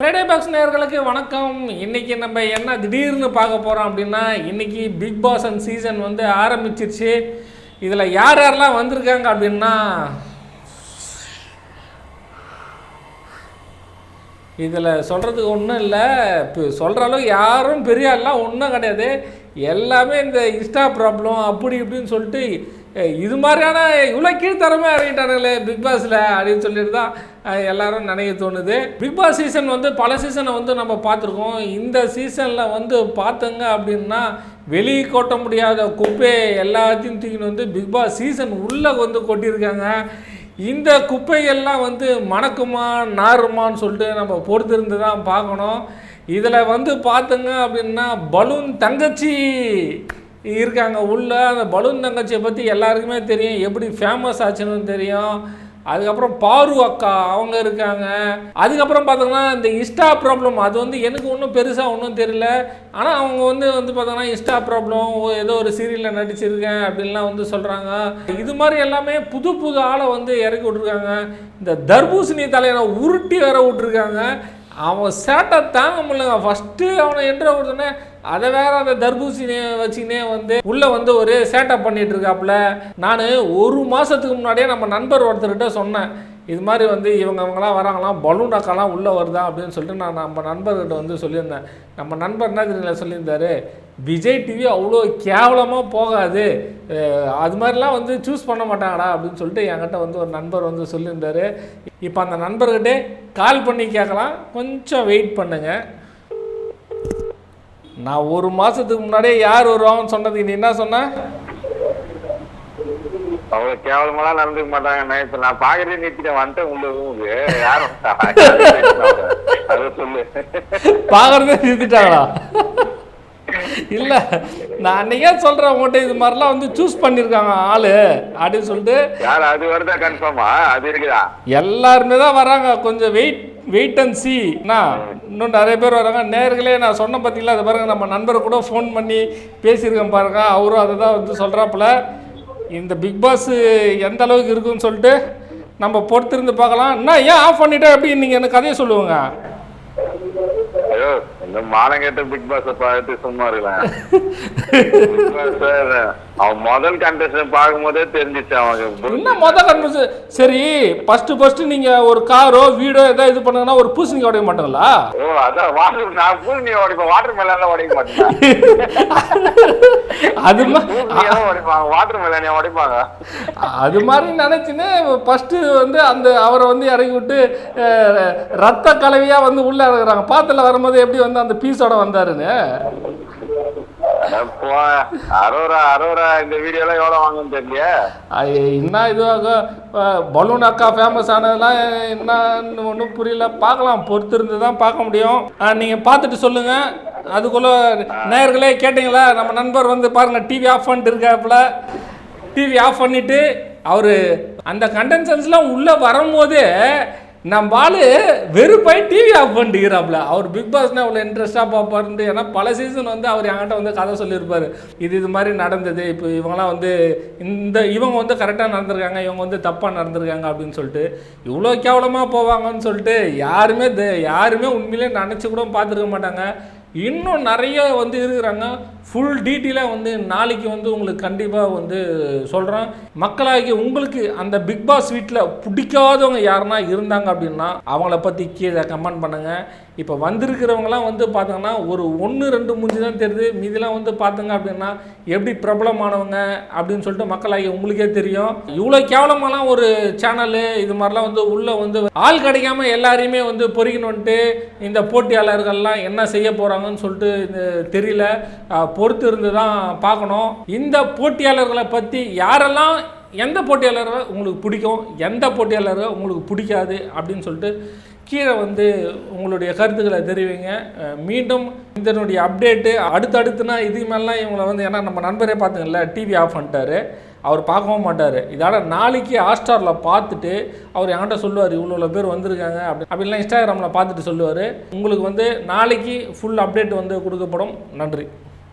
Friday box நேயர்களுக்கு வணக்கம். இன்றைக்கி நம்ம என்ன திடீர்னு பார்க்க போகிறோம் அப்படின்னா இன்றைக்கி பிக் பாஸ் அண்ட் சீசன் வந்து ஆரம்பிச்சிருச்சு. இதில் யார் யாரெல்லாம் வந்திருக்காங்க அப்படின்னா இதில் சொல்கிறதுக்கு ஒன்றும் இல்லை. இப்போ சொல்கிற அளவுக்கு யாரும் பெரிய ஆள்லாம் ஒன்றும் கிடையாது. எல்லாமே இந்த இன்ஸ்டா ப்ராப்ளம் அப்படி இப்படின்னு சொல்லிட்டு இது மாதிரியான இவ்வளோ கீழ்த்தரமே இறங்கிட்டானுங்களே பிக் பாஸில் அப்படின்னு சொல்லிட்டு தான் எல்லாரும் நினைக்க தோணுது. பிக் பாஸ் சீசன் வந்து பல சீசனை வந்து நம்ம பார்த்துருக்கோம். இந்த சீசனில் வந்து பார்த்தங்க அப்படின்னா வெளியே கொட்ட முடியாத குப்பை எல்லாத்தையும் தூக்கின்னு வந்து பிக் பாஸ் சீசன் உள்ளே வந்து கொட்டியிருக்காங்க. இந்த குப்பைகள்லாம் வந்து மணக்குமா நாருமான்னு சொல்லிட்டு நம்ம பொறுத்திருந்து தான் பார்க்கணும். இதில் வந்து பார்த்துங்க அப்படின்னா பலூன் தங்கச்சி. இருக்காங்க. உள்ளே அந்த பலூன் தங்கச்சியை பற்றி எல்லாருக்குமே தெரியும். எப்படி ஃபேமஸ் ஆச்சுன்னு தெரியும். அதுக்கப்புறம் பாரு அக்கா அவங்க இருக்காங்க. அதுக்கப்புறம் பார்த்தோம்னா இந்த இஷ்டா ப்ராப்ளம் அது வந்து எனக்கு ஒன்றும் பெருசாக ஒன்றும் தெரியல. ஆனால் அவங்க வந்து வந்து பார்த்தோம்னா இஸ்டா ப்ராப்ளம் ஏதோ ஒரு சீரியலில் நடிச்சிருக்கேன் அப்படின்லாம் வந்து சொல்கிறாங்க இது மாதிரி எல்லாமே புது புது ஆளை வந்து இறக்கி விட்ருக்காங்க இந்த தர்பூசணி தலையனை உருட்டி வேற விட்ருக்காங்க அவன் சேட்டை தாங்க முடியலங்க. ஃபஸ்ட்டு அவனை என்ற கொடுத்தோன்னே அதை வேற அந்த தர்பூசணியை வச்சுக்கினே வந்து உள்ளே வந்து ஒரு சேட்டப் பண்ணிட்டு இருக்காப்புல. நான் ஒரு மாதத்துக்கு முன்னாடியே நம்ம நண்பர் ஒருத்தர்கிட்ட சொன்னேன். இது மாதிரி வந்து இவங்க அவங்களாம் வராங்களாம் பலூன் அக்காலாம் உள்ளே வருதா அப்படின்னு சொல்லிட்டு நான் நம்ம நண்பர்கிட்ட வந்து சொல்லியிருந்தேன். நம்ம நண்பர் என்ன தெரியல சொல்லியிருந்தாரு? விஜய் டிவி அவ்வளோ கேவலமாக போகாது. அது மாதிரிலாம் வந்து சூஸ் பண்ண மாட்டாங்கடா அப்படின்னு சொல்லிட்டு என்கிட்ட வந்து ஒரு நண்பர் வந்து சொல்லியிருந்தாரு. இப்போ அந்த நண்பர்கிட்டே கால் பண்ணி கேட்கலாம். கொஞ்சம் வெயிட் பண்ணுங்கள் நான் ஒரு மாதத்துக்கு முன்னாடியே யார் வருவாங்கன்னு சொன்னதுக்கு நீ என்ன சொன்ன? அவ்வளவு கேவலமெல்லாம் நடந்துக்க மாட்டாங்க இப்ப நான் பாக்குறதே நிறுத்திட்டேன் வந்துட்டேன் ரூமுக்கு யாரும் அதை சொல்லு. பார்க்குறதே நிறுத்திட்டாங்களா? இல்லை. நான் அன்றைக்கே சொல்கிறேன் உங்கள்கிட்ட இது மாதிரிலாம் வந்து சூஸ் பண்ணியிருக்காங்க ஆள் அப்படின்னு சொல்லிட்டு. யார் அது வருதா கன்ஃபார்மா அது இருக்குதா? எல்லாருமே தான் வராங்க. கொஞ்சம் வெயிட் வெயிட் அண்ட் சி இன்னும் நிறைய பேர் வராங்க. நேர்களே நான் சொன்ன பார்த்தீங்களா அது பாருங்க நம்ம நண்பரை கூட ஃபோன் பண்ணி பேசியிருக்கேன் பாருங்க. அவரும் அதை தான் வந்து சொல்கிறாப்புல இந்த பிக் பாஸ் எந்த அளவுக்கு இருக்குன்னு சொல்லிட்டு நம்ம பொறுத்திருந்து பார்க்கலாம். என்ன ஏன் ஆஃப் பண்ணிட்டா? எப்படி நீங்கள் எனக்கு கதையை சொல்லுவாங்க. இந்த மானம் கேட்ட பிக் பாஸ் பார்த்து சும்மா இருக்கலாம். அவன் முதல் கண்டஸ்டன் பார்க்கும் போதே தெரிஞ்சிச்சு அவனுக்கு. என்ன மொதல் கன்வர்ஸ் சரி ஃபஸ்ட்டு ஃபஸ்ட்டு நீங்கள் ஒரு காரோ வீடோ எதாவது இது பண்ணுங்கன்னா ஒரு பூசணிக்காய் உடைய மாட்டீங்களா? ஓ அதான் வாட்டர் நான் பூ நீ உடைப்பேன் வாட்டர் மேலாம் உடைக்க மாட்டேன். அது உடைப்பாங்க. வாட்டர் மேலானே உடைப்பாங்க? அது மாதிரி நினச்சின்னு ஃபஸ்ட்டு வந்து அந்த அவரை வந்து இறக்கி விட்டு ரத்த கலவையாக வந்து உள்ளே இறக்குறாங்க. பாத்தில் வரும்போது எப்படி வந்து அந்த பீஸோட வந்தாருன்னு. அரோரா அரோரா இந்த வீடியோ எல்லாம் எவ்வளவு வாங்குன்னு தெரியலையே. அது என்ன இதுவாக பலூன் அக்கா ஃபேமஸ் ஆனதெல்லாம் என்னன்னு ஒன்றும் புரியல. பார்க்கலாம் பொறுத்து இருந்து தான் பார்க்க முடியும். நீங்கள் பார்த்துட்டு சொல்லுங்கள் அதுக்குள்ளே நேயர்களே கேட்டிங்களா? நம்ம நண்பர் வந்து பாருங்கள் டிவி ஆஃப் பண்ணிட்டு இருக்காப்புல. டிவி ஆஃப் பண்ணிவிட்டு அவர் அந்த கண்டென்சன்ஸ்லாம் உள்ளே வரும்போது நம்ம ஆளு வெறுப்பாய் டிவி ஆஃப் பண்ணிக்கிறாப்புல அவர் பிக் பாஸ்னா அவ்வளோ இன்ட்ரெஸ்ட்டாக பார்ப்பாருன்ட்டு ஏன்னா பல சீசன் வந்து அவர் என்கிட்ட வந்து கதை சொல்லியிருப்பார். இது இது மாதிரி நடந்தது. இப்போ இவங்களாம் வந்து இந்த இவங்க வந்து கரெக்டாக நடந்திருக்காங்க இவங்க வந்து தப்பாக நடந்திருக்காங்க அப்படின்னு சொல்லிட்டு இவ்வளோ கேவலமாக போவாங்கன்னு சொல்லிட்டு யாருமே யாருமே உண்மையிலே நினச்சி கூட பார்த்துருக்க மாட்டாங்க. இன்னும் நிறைய வந்து இருக்கிறாங்க. ஃபுல் டீட்டெயிலாக வந்து நாளைக்கு வந்து உங்களுக்கு கண்டிப்பாக வந்து சொல்கிறேன் மக்களாகி உங்களுக்கு அந்த பிக் பாஸ் வீட்டில் பிடிக்காதவங்க யாருன்னா இருந்தாங்க அப்படின்னா அவங்கள பற்றி கீழே கமெண்ட் பண்ணுங்கள் இப்போ வந்திருக்கிறவங்களாம் வந்து பார்த்தோங்கன்னா ஒரு ஒன்று ரெண்டு மூஞ்சி தான் தெரியுது. மீதிலாம் வந்து பார்த்தங்க அப்படின்னா எப்படி பிரபலமானவங்க அப்படின்னு சொல்லிட்டு மக்களாகி உங்களுக்கே தெரியும். இவ்வளோ கேவலமாலாம் ஒரு சேனலு இது மாதிரிலாம் வந்து உள்ளே வந்து ஆள் கிடைக்காம எல்லாரையுமே வந்து பொறிக்கணுன்ட்டு இந்த போட்டியாளர்கள்லாம் என்ன செய்ய போகிறாங்கன்னு சொல்லிட்டு தெரியல. பொறுத்து இருந்து தான் பார்க்கணும். இந்த போட்டியாளர்களை பற்றி யாரெல்லாம் எந்த போட்டியாளரை உங்களுக்கு பிடிக்கும் எந்த போட்டியாளரை உங்களுக்கு பிடிக்காது அப்படின்னு சொல்லிட்டு கீழே வந்து உங்களுடைய கருத்துக்களை தெரிவிங்க. மீண்டும் இதனுடைய அப்டேட்டு அடுத்தடுத்துனா இதுக்கு மேலாம் இவங்களை வந்து ஏன்னா நம்ம நண்பரே பார்த்துங்கல்ல டிவி ஆஃப் பண்ணிட்டாரு. அவர் பார்க்கவும் மாட்டார். இதோட நாளைக்கு ஹாட்ஸ்டாரில் பார்த்துட்டு அவர் என்கிட்ட சொல்லுவார் இவ்வளோ பேர் வந்திருக்காங்க அப்படி அப்படிலாம் இன்ஸ்டாகிராமில் பார்த்துட்டு சொல்லுவார். உங்களுக்கு வந்து நாளைக்கு ஃபுல் அப்டேட் வந்து கொடுக்கப்படும். நன்றி.